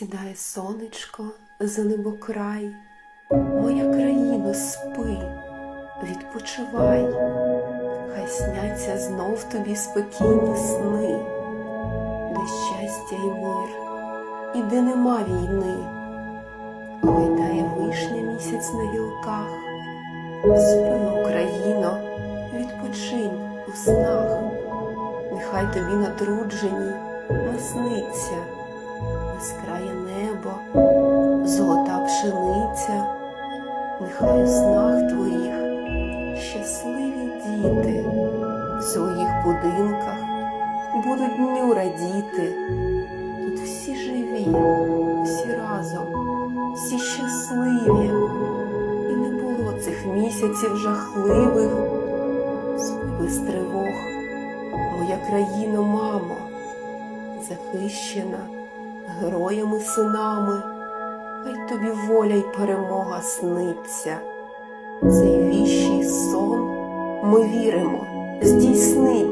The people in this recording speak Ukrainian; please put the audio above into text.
Сідає сонечко за небокрай, моя країно, спи, відпочивай, хай сняться знов тобі спокійні сни, де щастя і мир, і де нема війни, гойдає вишня місяць на гілках, спи, Україно, відпочинь у снах, нехай тобі натруджені насниться безкрає небо, золота пшениця, нехай у снах твоїх щасливі діти. В своїх будинках будуть дню радіти. Тут всі живі, всі разом, всі щасливі, і не було цих місяців жахливих, без тривог, моя країна, мамо, захищена героями синами, хай тобі воля й перемога сниться. Цей віщий сон ми віримо, здійснить.